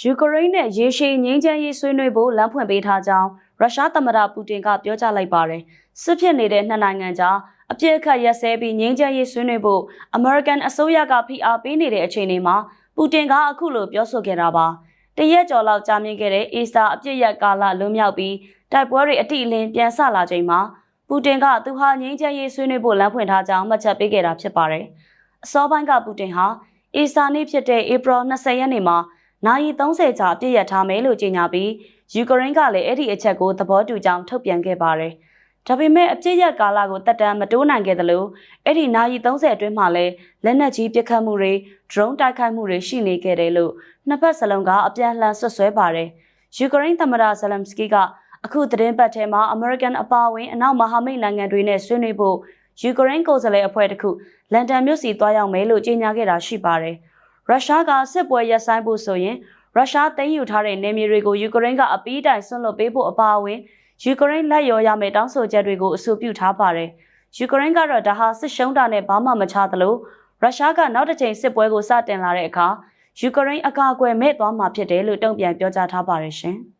ယူကရိန်းနဲ့ရေရှည်ငြိမ်းချမ်းရေးဆွေးနွေးဖို့လမ်းဖွင့်ပေးထားကြောင်းရုရှားသမ္မတပူတင်ကပြောကြားလိုက်ပါတယ်။စစ်ဖြစ်နေတဲ့နှစ်နိုင်ငံကြားအပြစ်အခတ်ရက်စဲပြီးငြိမ်းချမ်းရေးဆွေးနွေးဖို့အမေရိကန်အစိုးရကဖိအားပေးနေတဲ့အခြေအနေမှာပူတင်ကအခုလိုပြောဆိုခဲ့တာပါ။တရက်ကျော်လောက်ကြာမြင့်ခဲ့တဲ့အီစတာအပြစ်ရက်ကာလလွန်မြောက်ပြီးတိုက်ပွဲတွေအတိအလင်းပြန်ဆလာချိန်မှာပူတင်ကသူဟာငြိမ်းချမ်းရေးဆွေးနွေးဖို့လမ်းဖွင့်ထားကြောင်းမှတ်ချက်ပေးခဲ့တာဖြစ်ပါတယ်။အစောပိုင်းကပူတင်ဟာအီစတာနေ့ဖြစ်တဲ့ဧပြီ20ရက်နေ့မှာ နိုင်ရီ30ကြာပြည့်ရထားမယ်လို့ကြေညာပြီးယူကရိန်းကလည်းအဲ့ဒီအချက်ကိုသဘောတူကြောင်းထုတ်ပြန်ခဲ့ပါတယ်။ဒါပေမဲ့အပြည့်ရကာလကိုတက်တမ်းမတိုးနိုင်ခဲ့သလိုအဲ့ဒီနိုင်ရီ30အတွင်းမှာလည်းလက်နက်ကြီးပစ်ခတ်မှုတွေ drone တိုက်ခိုက်မှုတွေရှိနေခဲ့တယ်လို့နှစ်ဖက်စလုံးကအပြန်အလှန်ဆွဆွဲပါတယ်။ယူကရိန်းသမ္မတဇလမ်စကီကအခုသတင်းပတ်ထဲမှာအမေရိကန်အပါအဝင်အနောက်မဟာမိတ်နိုင်ငံတွေနဲ့ဆွေးနွေးဖို့ယူကရိန်းကိုယ်စားလှယ်အဖွဲ့တစ်ခုလန်ဒန်မြို့စီတွားရောက်မယ်လို့ကြေညာခဲ့တာရှိပါတယ်။ ရုရှားကစစ်ပွဲရပ်ဆိုင်းဖို့ဆိုရင်ရုရှားသိမ်းယူထားတဲ့နေမြေတွေကိုယူကရိန်းကအပီးတိုင်ဆွန့်လွတ်ပေးဖို့အပါအဝင်ယူကရိန်းလက်ရော်ရမယ့်တောင်းဆိုချက်တွေကိုအဆိုပြုထားပါတယ်။ယူကရိန်းကတော့ဒါဟာစစ်ရှုံးတာနဲ့ဘာမှမချသလိုရုရှားကနောက်တစ်ချိန်စစ်ပွဲကိုစတင်လာတဲ့အခါယူကရိန်းအကာအကွယ်မဲ့သွားမှာဖြစ်တယ်လို့တုံ့ပြန်ပြောကြားထားပါတယ်ရှင်။